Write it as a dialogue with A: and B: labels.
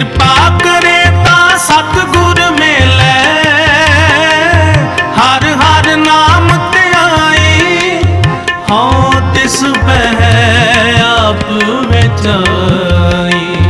A: ਕਿਰਪਾ ਕਰੇ ਤਾਂ ਸਤਗੁਰ ਮਿਲੈ। ਹਰ ਹਰ ਨਾਮ ਤੇ ਆਈ ਹਉ ਤਿਸ ਬਹਿ ਆਪ ਵਿਚਾਈ